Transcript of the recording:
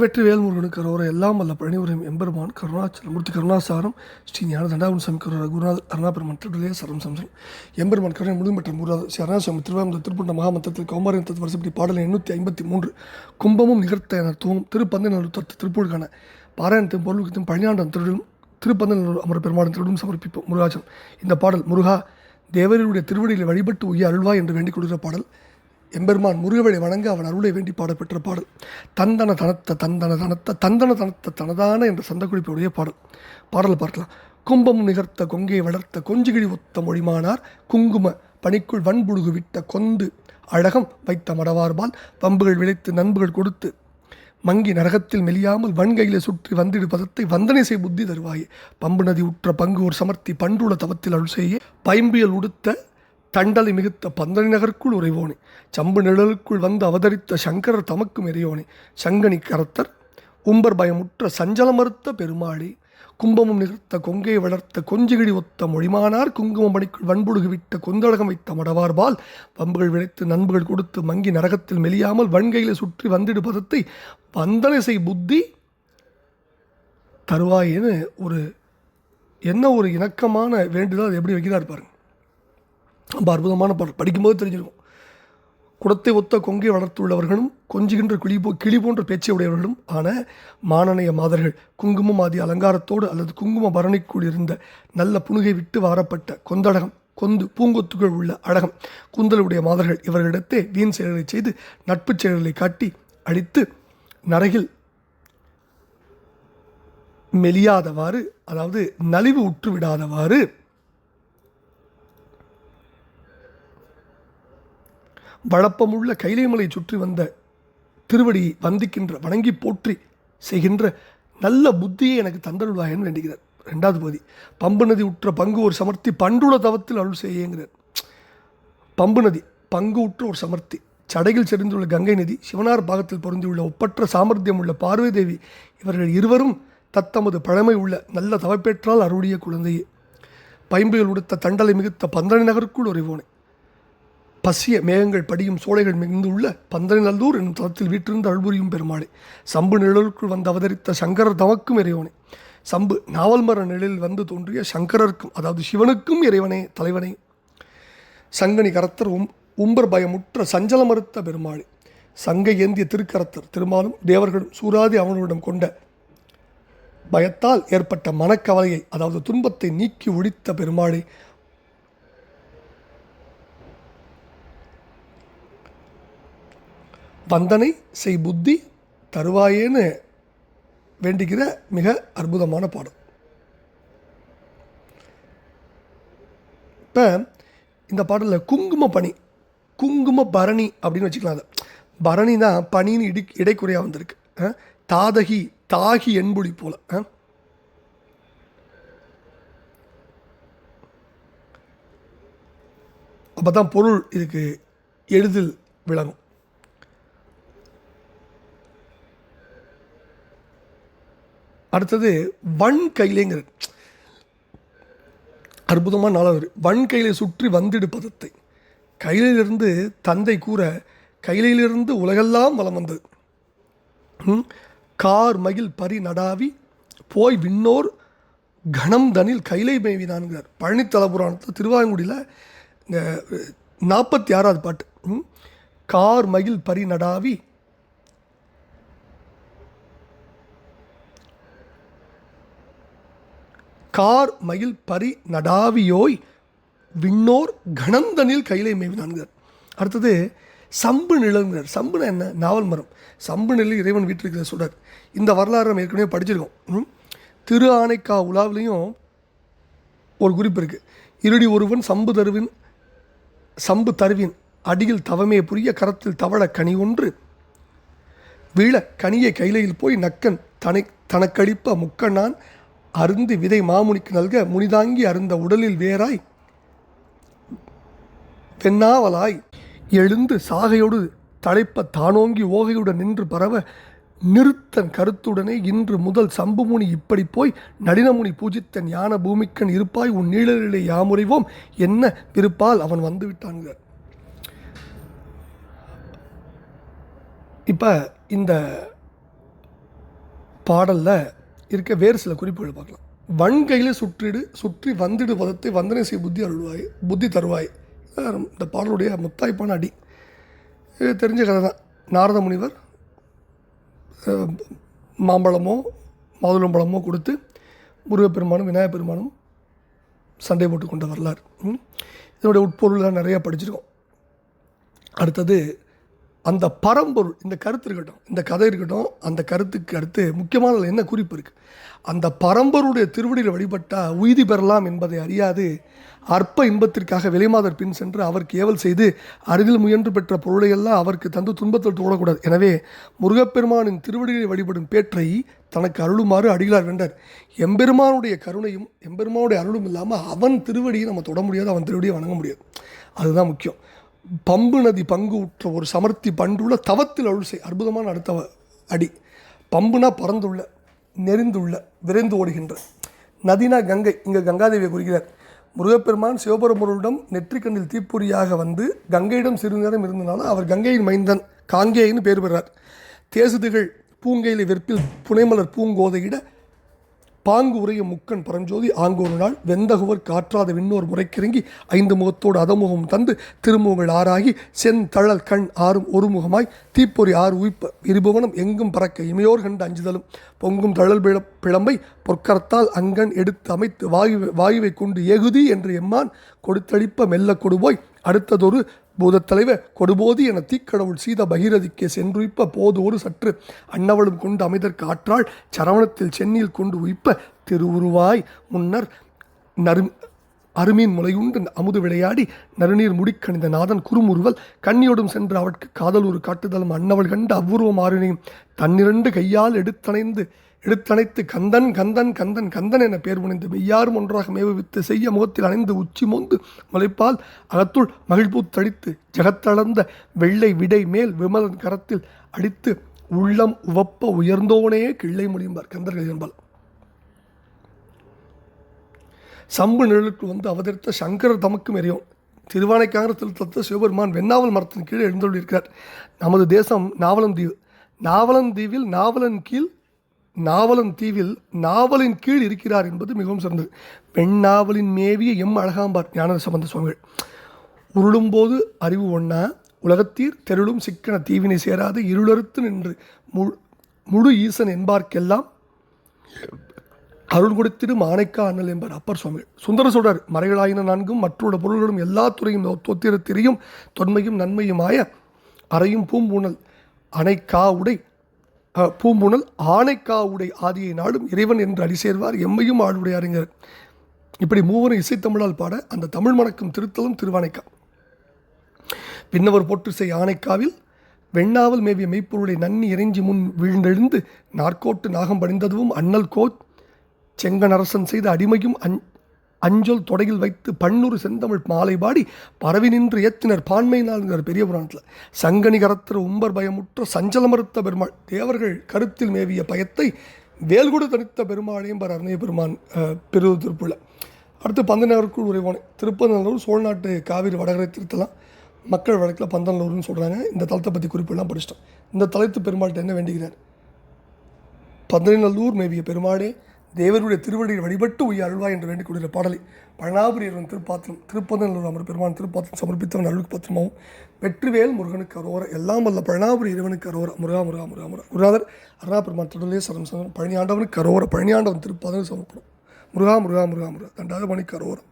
வெற்றி வேல்முருகனு கரோர எல்லாம் வல்ல பழனிபுரம் எம்பெருமான் கருணாச்சலம் மூர்த்தி கருணாசாரம் ஸ்ரீ ஞான தண்டாவன் சாமி கரோர குருநாத் அருணாபெருமான் திருடலே சரம் சம்சம் எம்பெருமான் கருணை முழுமைப்பட்ட குருநாத் ஸ்ரீ அருணாசாமி திருவாமந்த திருப்பண்ட மகாமந்திரத்தில் கௌமாரியம் தத்து வருஷப்படி பாடல் எண்ணூற்றி ஐம்பத்தி மூன்று கும்பமும் நிகழ்த்த என தூவும் திருப்பந்தநல்லூர் தத்து திருப்பூருக்கான பாராயணத்தையும் பொருளுக்கத்தையும் பழனியாண்டம் திருடும் திருப்பந்தநல்லூர் அமர பெருமாடன் திருடும் சமர்ப்பிப்போம். முருகாச்சலம். இந்த பாடல் முருகா தேவருடைய திருவடியில் வழிபட்டு உய்ய அருள்வாய் என்று வேண்டிக் கொடுக்கிற பாடல். எம்பெருமான் முருகவழி வணங்க அவன் அருளை வேண்டி பாடப்பெற்ற பாடல் தந்தன தனத்த தந்தன தனத்த தந்தன தனத்த தனதான என்ற சந்தக்குறிப்புடைய பாடல் பாடல் பார்க்கலாம். கும்பம் நிகர்த்த கொங்கையை வளர்த்த கொஞ்சிகிழி ஒத்த மொழிமானார் குங்கும பனிக்குள் வன்புழுகு விட்ட கொந்து அழகம் வைத்த மடவார்பால் பம்புகள் விளைத்து நண்புகள் கொடுத்து மங்கி நரகத்தில் மெலியாமல் வன்கையிலே சுற்றி வந்திடு பதத்தை வந்தனை செய் புத்தி தருவாயே. பம்பு நதி உற்ற பங்கு ஒரு சமர்த்தி பண்டுள தவத்தில் அருள் செய்ய. பைம்பியல் உடுத்த தண்டலை மிகுத்த பந்தனி நகருக்குள் உறைவோனே. சம்பு நிழலுக்குள் வந்து அவதரித்த சங்கரர் தமக்கும் எரியோனே. சங்கனி கரத்தர் உம்பர் பயமுற்ற சஞ்சல மறுத்த பெருமாளி. கும்பமும் நிகழ்த்த கொங்கையை வளர்த்த கொஞ்சிகிடி ஒத்த மொழிமானார் குங்குமம் பணிக்குள் வன்புழுகுவிட்ட கொந்தளகம் வைத்த மடவார்பால் பம்புகள் விளைத்து நண்புகள் கொடுத்து மங்கி நரகத்தில் மெலியாமல் வன்கையில சுற்றி வந்திடு பதத்தை வந்தனை செய் புத்தி தருவாயின்னு ஒரு என்ன ஒரு இணக்கமான வேண்டுதல் அது எப்படி வைக்கிறார் பாருங்க. ரொம்ப அற்புதமான பாடல். படிக்கும்போது தெரிஞ்சிருக்கும். குடத்தை ஒத்த கொங்கை வளர்த்துள்ளவர்களும் கொஞ்சுகின்ற கிளி போ கிளி போன்ற பேச்சை உடையவர்களும் ஆன மானனைய மாதர்கள். குங்குமம் ஆதி அலங்காரத்தோடு அல்லது குங்கும பரணிக்குள் இருந்த நல்ல புனுகை விட்டு வாரப்பட்ட கொந்தடகம் கொந்து பூங்கொத்துகள் உள்ள அழகம் கூந்தலுடைய மாதர்கள் இவர்களிடத்தே வீண் செயல்களை செய்து நட்புச் செயல்களை காட்டி அழித்து நரகில் மெலியாதவாறு அதாவது நலிவு உற்று விடாதவாறு வழப்பமுள்ள கைலைமலை சுற்றி வந்த திருவடி வந்திக்கின்ற வணங்கி போற்றி செய்கின்ற நல்ல புத்தியை எனக்கு தந்தருள்வாயன்னு வேண்டுகிறார். ரெண்டாவது பகுதி பம்பு நதி உற்ற பங்கு ஒரு சமர்த்தி பண்டுள தவத்தில் அருள் செய்யுங்கிறார் பம்பு நதி பங்கு உற்ற ஒரு சமர்த்தி. சடையில் செறிந்துள்ள கங்கை நதி சிவனார் பாகத்தில் பொருந்தியுள்ள ஒப்பற்ற சாமர்த்தியம் உள்ள பார்வை தேவி இவர்கள் இருவரும் தத்தமது பழமை உள்ள நல்ல தவப்பேற்றால் அருளிய குழந்தையே. பைம்புகள் உடுத்த தண்டலை மிகுத்த பந்தனை நகருக்குள் உறைவோனே பசிய மேகங்கள் படியும் சோலைகள் மிகுந்து மிகுந்துள்ள பந்தனிநல்லூர் என்னும் தளத்தில் வீற்றிருந்த அழ்புரியும் பெருமாளே சம்பு நிழலுக்குள் வந்து அவதரித்த சங்கரர் தமக்கும் இறைவனே. சம்பு நாவல் மர நிழலில் வந்து தோன்றிய சங்கரருக்கும் அதாவது சிவனுக்கும் இறைவனே தலைவனே. சங்கனி கரத்தர் உம் உம்பர் பயமுற்ற சஞ்சல மறுத்த பெருமாளே. சங்கை ஏந்திய திருக்கரத்தர் திருமாலும் தேவர்களும் சூராதி அவனுடன் கொண்ட பயத்தால் ஏற்பட்ட மனக்கவலையை அதாவது துன்பத்தை நீக்கி ஒழித்த பெருமாளே வந்தனை செய் புத்தி தருவாயேன்னு வேண்டிக்கிற மிக அற்புதமான பாடம் இப்போ இந்த பாடலில் குங்கும பனி குங்கும பரணி அப்படின்னு வச்சுக்கலாம் அதை பரணி தான் பனின்னு இடி இடைக்குறையாக வந்திருக்கு ஆ? தாதகி தாகி என்பொழி போல் ஆ? அப்போ தான் பொருள் இதுக்கு எளிதில் விளங்கும் அடுத்தது வன் கையிலேங்கிறது அற்புதமான நாளாவது வன் கையிலை சுற்றி வந்திடு பதத்தை கையிலிருந்து தந்தை கூற கையிலிருந்து உலகெல்லாம் வளம் வந்தது. ம்? கார் மகிழ் பரி நடாவி போய் விண்ணோர் கணம் தனில் கைலை மேவினான்கிறார். பழனித்தல புராணத்தில் திருவாயங்குடியில் இந்த நாற்பத்தி ஆறாவது பாட்டு. ம்? கார் மகிழ் பரி நடாவி கார் மயில் பரி நடாவியோய் விண்ணோர் கணந்தனில் கையிலே மேவினான்கிறார். அடுத்தது சம்பு நிலங்கிறார் சம்புனா என்ன? நாவல் மரம். சம்பு நிழல் இறைவன் வீட்டிருக்கிற சுடர் இந்த வரலாறு நம்ம ஏற்கனவே படிச்சிருக்கோம். திரு ஆனைக்கா உலாவிலையும் ஒரு குறிப்பு இருக்குது இருடி ஒருவன் சம்பு தருவின் சம்பு தருவின் அடியில் தவமே புரிய கரத்தில் தவள கனி ஒன்று. வீழ கனியை கைலையில் போய் நக்கன் தனை தனக்களிப்ப முக்கண்ணான் அருந்து விதை மாமுனிக்கு நல்க முனிதாங்கி அருந்த உடலில் வேறாய் பெண்ணாவலாய் எழுந்து சாகையோடு தலைப்ப தானோங்கி ஓகையுடன் நின்று பரவ நிறுத்தன் கருத்துடனே இன்று முதல் சம்புமுனி இப்படி போய் நளினமுனி பூஜித்தன் ஞான பூமிக்கன் இருப்பாய் உன் நீழலிலே யாமுறைவோம் என்ன விருப்பால் அவன் வந்து இப்போ இந்த பாடலில் இருக்க வேறு சில குறிப்புகள் பார்க்கலாம். வன்கையில் சுற்றிடு சுற்றி வந்திடு பதத்தை வந்தனை செய்ய புத்தி அருள்வாய் புத்தி தருவாய். இந்த பாடலுடைய முத்தாய்ப்பான அடி. இது தெரிஞ்ச கதை தான். நாரத முனிவர் மாம்பழமோ மாதுளம்பழமோ கொடுத்து முருகப்பெருமானும் விநாயகப் பெருமானும் சண்டை போட்டு கொண்ட வரலாறு. இதனுடைய உட்பொருள்லாம் நிறையா படிச்சிருக்கோம். அடுத்தது அந்த பரம்பொருள் இந்த கருத்து இருக்கட்டும் இந்த கதை இருக்கட்டும் அந்த கருத்துக்கு அடுத்து முக்கியமான என்ன குறிப்பு இருக்குது அந்த பரம்பொருடைய திருவடியில் வழிபட்டால் உய்தி பெறலாம் என்பதை அறியாது அற்ப இன்பத்திற்காக விலைமாதர் பின் சென்று அவருக்கு ஏவல் செய்து அருகில் முயன்று பெற்ற பொருளையெல்லாம் அவருக்கு தந்து துன்பத்தில் தோடக்கூடாது எனவே முருகப்பெருமானின் திருவடிகளை வழிபடும் பேற்றை தனக்கு அருளுமாறு அடிகளார் வென்றார். எம்பெருமானுடைய கருணையும் எம்பெருமானுடைய அருளும் இல்லாமல் அவன் திருவடியை நம்ம தொட முடியாது அவன் திருவடியை வணங்க முடியாது. அதுதான் முக்கியம். பம்பு நதி பங்கு உற்ற ஒரு சமர்த்தி பண்டுள்ள தவத்தில் அழுசை அற்புதமான அடுத்த அடி. பம்புனா பறந்துள்ள நெறிந்துள்ள விரைந்து ஓடுகின்ற. நதினா கங்கை. இங்கே கங்காதேவியை குறிக்கிறார். முருகப்பெருமான் சிவபெருமருடன் நெற்றிக்கண்ணில் தீப்பொறியாக வந்து கங்கையிடம் சிறிது நேரம் இருந்தனால அவர் கங்கையின் மைந்தன் காங்கேயின்னு பேர் பெறார். தேசுதுகள் பூங்கையில் வெற்பில் புனைமலர் பூங்கோதையிட பாங்கு உரைய முக்கன் பரஞ்சோதி ஆங்கொரு நாள் வெந்தகுவர் காற்றாத விண்ணோர் முறைக்கிறங்கி ஐந்து முகத்தோடு அதமுகம் தந்து திருமுகங்கள் ஆறாகி செந்தழல் கண் ஆறும் ஒரு முகமாய் தீப்பொறி ஆறு உயிப்ப இருபவனம் எங்கும் பறக்க இமையோர் கண்டு அஞ்சுதலும். பொங்கும் தழல் பிழ பிளம்பை பொற்கரத்தால் அங்கன் எடுத்து அமைத்து வாயு வாயுவை கொண்டு எகுதி என்று எம்மான் கொடுத்தளிப்ப மெல்ல கொடுபோய் அடுத்ததொரு பூதத்தலைவ கொடுபோதி என தீக்கடவுள் சீத பகீரதிக்கே சென்றுய்ப்ப போதோடு சற்று அன்னவளும் கொண்டு அமைதற்கு ஆற்றாள் சரவணத்தில் சென்னியில் கொண்டு உயிப்ப திருவுருவாய் முன்னர் நறு அருமீன் முளையுண்டு அமுது விளையாடி நறுநீர் முடிக்கணிந்த நாதன் குறுமுறுவல் கண்ணியோடும் சென்று அவட்கு காதலூர் காட்டுதலும் அன்னவள் கண்டு அவ்வுருவம் ஆறினையும் தன்னிரண்டு கையால் எடுத்தணைந்து எடுத்தணைத்து கந்தன் கந்தன் கந்தன் கந்தன் என பேர் முனைந்து மெய்யாரும் ஒன்றாக மேவுவித்து செய்ய முகத்தில் அணைந்து உச்சி மோந்து முளைப்பால் அகத்துள் மகிழ்பூத்தடித்து ஜகத்தளர்ந்த வெள்ளை விடை மேல் விமலன் கரத்தில் அடித்து உள்ளம் உவப்ப உயர்ந்தோனே கிள்ளை முடியும்பார் கந்தர்கள் என்பால். சம்பு நிழலுக்கு வந்து அவதரித்த சங்கரர் தமக்கும் எரியும் திருவானைக்காங்கிற திருத்தத்தை சிவபெருமான் வெண்ணாவல் மரத்தின் கீழே எழுந்துள்ளிருக்கிறார் நமது தேசம் நாவலம் தீவு நாவலன் கீழ் நாவலன் தீவில் நாவலின் கீழ் இருக்கிறார் என்பது மிகவும் சிறந்தது. வெண்ணாவலின் மேவிய எம் அழகாம்பார் ஞான சம்பந்த சுவாமிகள். உருளும்போது அறிவு ஒன்னா உலகத்தீர் தெருளும் சிக்கன தீவினை சேராது இருளறுத்து நின்று முழு முழு ஈசன் என்பார்க்கெல்லாம் அருள் கொடுத்திடும் ஆனைக்கா அண்ணல் என்பார் அப்பர் சுவாமிகள். சுந்தர சொல்றார் மறைகளாயின நான்கும் மற்றோட பொருள்களும் எல்லா துறையும் தொத்திர திரியும் தொன்மையும் நன்மையுமாய அறையும் பூம்பூணல் அணைக்கா உடை பூம்புணல் ஆனைக்காவுடை ஆதியை நாடும் இறைவன் என்று அடி சேர்வார் எம்மையும் ஆளுடைய அறிஞர். இப்படி மூவரும் இசைத்தமிழால் பாட அந்த தமிழ் மணக்கும் திருத்தலம் திருவானைக்கா. பின்னவர் போற்று செய் ஆனைக்காவில் வெண்ணாவல் மேவிய மெய்ப்பொருளை நன்னி இறைஞ்சி முன் வீழ்ந்தெழுந்து நாற்கோட்டு நாகம் பணிந்ததுவும் அண்ணல் கோத் செங்கனரசன் செய்த அடிமையும் அன் அஞ்சொல் தொடையில் வைத்து பன்னூறு செந்தமிழ் மாலை பாடி பரவி நின்று ஏத்தினர் பான்மை நாளுங்கிற பெரிய புராணத்தில். சங்கனிகரத்திர உம்பர் பயமுற்ற சஞ்சலமறுத்த பெருமாள். தேவர்கள் கருத்தில் மேவிய பயத்தை வேல்குடு தனித்த பெருமாளையும் பர அருணைய பெருமான் பெருது திருப்புல அடுத்து பந்தநகருக்குள் உரைவானே திருப்பநல்லூர் சோழ்நாட்டு காவிரி வடகரை திருத்தலாம். மக்கள் வழக்கில் பந்தநல்லூர்னு சொல்கிறாங்க இந்த தலத்தை பற்றி குறிப்பெல்லாம் படிச்சிட்டோம். இந்த தலைத்து பெருமாள்கிட்ட என்ன வேண்டுகிறார் பந்தநல்லூர் மேவிய பெருமாளே தேவருடைய திருவடியை வழிபட்டு உய் அருள்வாய் என்று வேண்டிக் கொள்கிற பாடலை பழனாபுரியவன் திருப்பாத்திரம் திருப்பதநல்லூர் அமர் பெருமான் திருப்பாத்திரம் சமர்ப்பித்தவன் அருளுக்கு பாத்திரமாகவும் வெற்றிவேல் முருகனுக்கு அரோர எல்லாம் வல்ல பழனாபுரி இறைவனுக்கு அரோர முருகா முருகா முருகா முருகா. குருநாதர் அருணா பெருமான் தொடர்லே சரம் சரம் பழனியாண்டவனுக்கு அரோர பழனியாண்டவன் ஆண்டவன் சமர்ப்பணம். முருகா முருகா முருகா முருகா. தண்டாத மணிக்கு அரோரம்.